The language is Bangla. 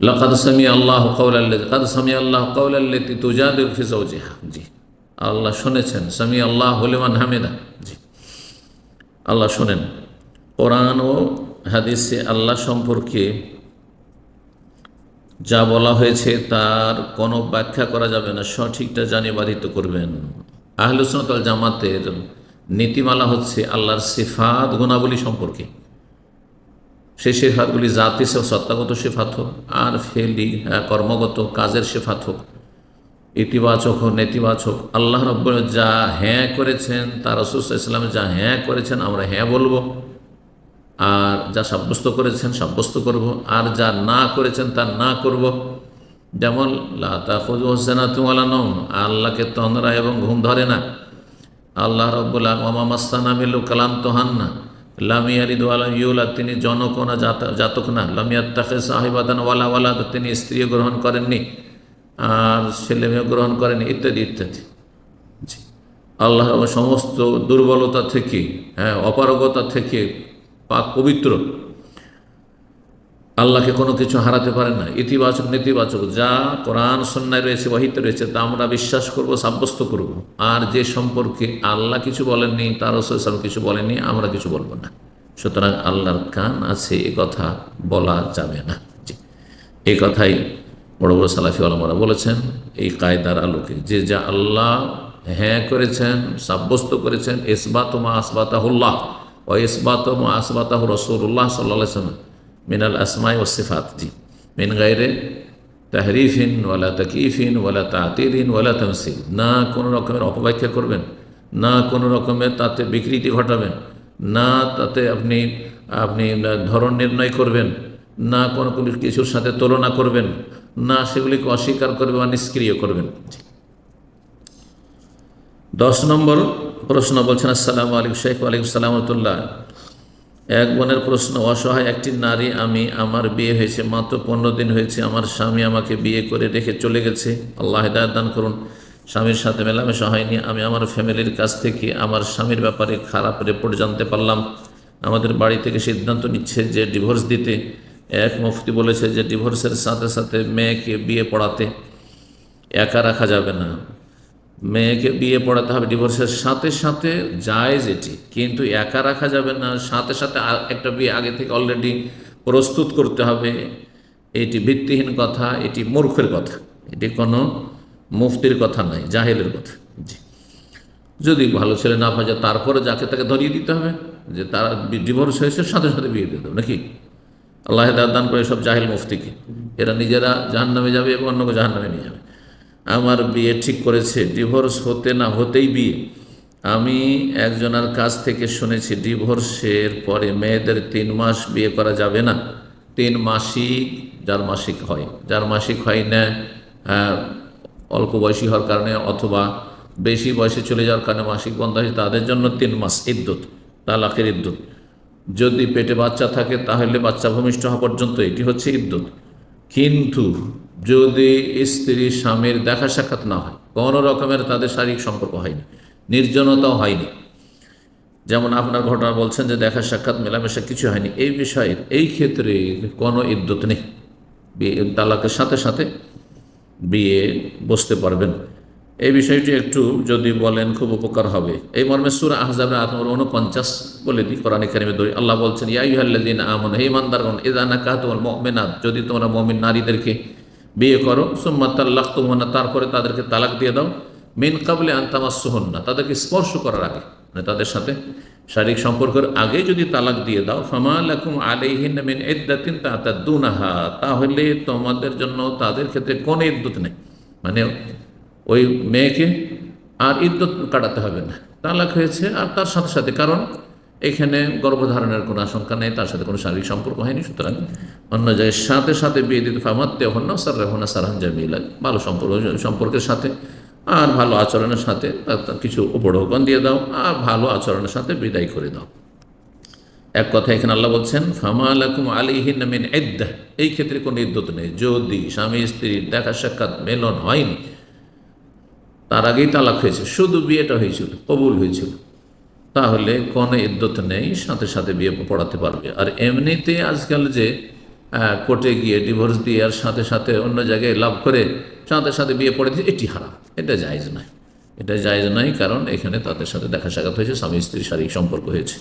লকাদ সামি আল্লাহ কৌলাল্লি কাদ সামি আল্লাহ কৌলাল্লি তুজাদির ফি জৌজিহা জি। আল্লাহ শুনেছেন সামি আল্লাহ হলিমান হামিদা। জি। আল্লাহ শোনেন। কোরআন ও হাদিসে আল্লাহ সম্পর্কে যা বলা হয়েছে তার কোনো ব্যাখ্যা করা যাবে না, সঠিকটা জানে বাধিত করবেন। আহলুসনতল জামাতের নীতিমালা হচ্ছে আল্লাহর সিফাত গুণাবলী সম্পর্কে। সেই সেফাতগুলি জাতি সে সত্তাগত সেফাত হোক আর ফেলি হ্যাঁ, কর্মগত কাজের সেফাত হোক। ইতিবাচক হোক নেতিবাচক আল্লাহ রব্ব যা হ্যাঁ করেছেন তার রসুল ইসলামে যা হ্যাঁ করেছেন আমরা হ্যাঁ বলব। আর যা সাব্যস্ত করেছেন সাব্যস্ত করব। আর যা না করেছেন তা না করব। যেমন লাতা খুজ হোসেনা তুমালা নম আল্লাহকে তন্দ্রা এবং ঘুম ধরে না। আল্লাহ রব্বুল্লাহ মামা মাস্তানা মিল্লু কালাম তোহান না লামিয়ারিদ ইউলা তিনি জনক না জাতক না। লামিয়াত তাকে সাহিবাদান ওয়ালা ওয়ালা তিনি স্ত্রী গ্রহণ করেননি, আর ছেলে মেয়ে গ্রহণ করেনি ইত্যাদি ইত্যাদি। আল্লাহ সমস্ত দুর্বলতা থেকে হ্যাঁ অপারগতা থেকে পাক পবিত্র। আল্লাহকে কোনো কিছু হারাতে পারে না। ইতিবাচক, নেতিবাচক, যা কোরআন সন্ন্যায় রয়েছে ওয়াহিতে রয়েছে, তা আমরা বিশ্বাস করব, সাব্যস্ত করব। আর যে সম্পর্কে আল্লাহ কিছু বলেননি তার রসুল কিছু বলেননি, আমরা কিছু বলব না। সুতরাং আল্লাহর কান আছে, এ কথা বলা যাবে না। এই কথাই বড় বড় সালাফি আলমরা বলেছেন, এই কায়দার আলোকে। যে যা আল্লাহ হ্যাঁ করেছেন, সাব্যস্ত করেছেন ইসবাতমা আসবাতাহুল্লাহ ও ইসবাতমা আসবাতাহ রসুল্লাহ সাল্লাহ মিনাল আসমাই ও সিফাত, জি। মিন গাইরে তাহরিফিন ওয়ালা তকিফিন ওয়ালা তাতিলিন ওয়ালা তমসিল। না কোনো রকমের অপব্যাখ্যা করবেন, না কোনো রকমের তাতে বিকৃতি ঘটাবেন, না তাতে আপনি আপনি ধরন নির্ণয় করবেন, না কোনো কোনো কিছুর সাথে তুলনা করবেন, না সেগুলিকে অস্বীকার করবেন বা নিষ্ক্রিয় করবেন দশ নম্বর প্রশ্ন বলছেন, আসসালামু আলাইকুম শেখ আলাইকুম সালামতুল্লাহ এক বোনের প্রশ্ন, অসহায় একটি নারী, আমি আমার বিয়ে হয়েছে, মাত্র পনেরো দিন হয়েছে, আমার স্বামী আমাকে বিয়ে করে রেখে চলে গেছে। আল্লাহ হেদায়ত দান করুন। স্বামীর সাথে মেলামেশা হয়নি, আমি আমার ফ্যামিলির কাছ থেকে আমার স্বামীর ব্যাপারে খারাপ রিপোর্ট জানতে পারলাম। আমাদের বাড়ি থেকে সিদ্ধান্ত নিচ্ছে যে ডিভোর্স দিতে। এক মুফতি বলেছে যে ডিভোর্সের সাথে সাথে মেয়েকে বিয়ে পড়াতে একা রাখা যাবে না। মেয়েকে বিয়ে পড়াতে হবে ডিভোর্সের সাথে সাথে জায়েজ এটি। কিন্তু একা রাখা যাবে না, সাথে সাথে একটা বিয়ে আগে থেকে অলরেডি প্রস্তুত করতে হবে। এটি ভিত্তিহীন কথা, এটি মূর্খের কথা। এটি কোনো মুফতির কথা নয়, জাহেলের কথা। জি। যদি ভালো ছেলে না পাওয়া যায়, তারপরে যাকে তাকে ধরিয়ে দিতে হবে, যে তারা ডিভোর্স হয়েছে, সাথে সাথে বিয়ে দিতে হবে নাকি? আল্লাহ দান করে সব জাহেল মুফতিকে। এরা নিজেরা জাহান্নামে যাবে এবং অন্যকে জাহান্নামে নিয়ে যাবে। আমার বিয়ে ঠিক করেছে ডিভোর্স হতে না হতেই বিয়ে। আমি একজনের কাছ থেকে শুনেছি ডিভোর্সের পরে মেয়েদের তিন মাস বিয়ে করা যাবে না। তিন মাসিক যার মাসিক হয়। যার মাসিক হয় না অল্প বয়সী হওয়ার কারণে অথবা বেশি বয়সে চলে যাওয়ার কারণে মাসিক বন্ধ হয় তাদের জন্য তিন মাস ইদ্যুৎ তালাকের ইদ্যুৎ যদি পেটে বাচ্চা থাকে, তাহলে বাচ্চা ভূমিষ্ঠ হওয়া পর্যন্ত এটি হচ্ছে ইদ্যুৎ কিন্তু যদি স্ত্রী স্বামীর দেখা সাক্ষাৎ না হয়, কোনো রকমের তাদের শারীরিক সম্পর্ক হয়নি, নির্জনতাও হয়নি। যেমন আপনার ঘটনা বলছেন যে দেখা সাক্ষাৎ, মেলামেশা কিছু হয়নি, এই বিষয়ের, এই ক্ষেত্রে কোনো ইদ্যুৎ নেই। বিয়ে, তালাকের সাথে সাথে বিয়ে বসতে পারবেন। এই বিষয়টি একটু যদি বলেন, খুব উপকার হবে। এই মর্মে সুরা আহজাবের আত্মর উনপঞ্চাশ বলে দিই, কোরআন কারিমে দই আল্লাহ বলছেন ইয়াইহাল্লাদিন আমন, হে ইমানদারগণ ইদানা কাতুল মমিনাত যদি তোমরা মমিন নারীদেরকে বিয়ে করো সুম্মাতাল্লাহ তুমনা তারপরে তাদেরকে তালাক দিয়ে দাও। মেন কাবলে আন্তামাস না তাদেরকে স্পর্শ করার আগে মানে তাদের সাথে শারীরিক সম্পর্কের আগে যদি তালাক দিয়ে দাও ফমালাকুম আলাইহিন মিন ইদ্দাতিন তাতাদুনাহা, তাহলে তোমাদের জন্য তাদের ক্ষেত্রে কোনো ইদ্যুৎ নেই। মানে ওই মেয়েকে আর ইদ্যুৎ কাটাতে হবে না। তালাক হয়েছে আর তার সাথে সাথে, কারণ এখানে গর্ভধারণের কোনো আশঙ্কা নেই, তার সাথে কোনো শারীরিক সম্পর্ক হয়নি, সুতরাং অন্য জায়গায় সাথে সাথে বিয়ে দিতে ফামাত্তে হন না, সার রেহনা সারহান জামিলা ভালো সম্পর্ক, সম্পর্কের সাথে। আর ভালো আচরণের সাথে কিছু উপঢৌকন দিয়ে দাও। আর ভালো আচরণের সাথে বিদায় করে দাও। এক কথা এখানে আল্লাহ বলছেন ফামালাকুম আলিহিন মিন ইদ্দাহ। এই ক্ষেত্রে কোনো ইদ্যত নেই। যদি স্বামী স্ত্রীর দেখা সাক্ষাৎ মেলন হয়নি, তার আগেই তালাক হয়েছে। শুধু বিয়েটা হয়েছিল, কবুল হয়েছিল। তাহলে কোনো ইদ্যত নেই, সাথে সাথে বিয়ে পড়াতে পারবে। আর এমনিতে আজকাল যে কোর্টে গিয়ে ডিভোর্স দিয়ে আর সাথে সাথে অন্য জায়গায় লাভ করে সাথে সাথে বিয়ে পড়ে দিয়ে এটি হারাম। এটা জায়জ নয়। এটা জায়জ নয় কারণ এখানে তাদের সাথে দেখা সাক্ষাৎ হয়েছে স্বামী স্ত্রীর শারীরিক সম্পর্ক হয়েছে।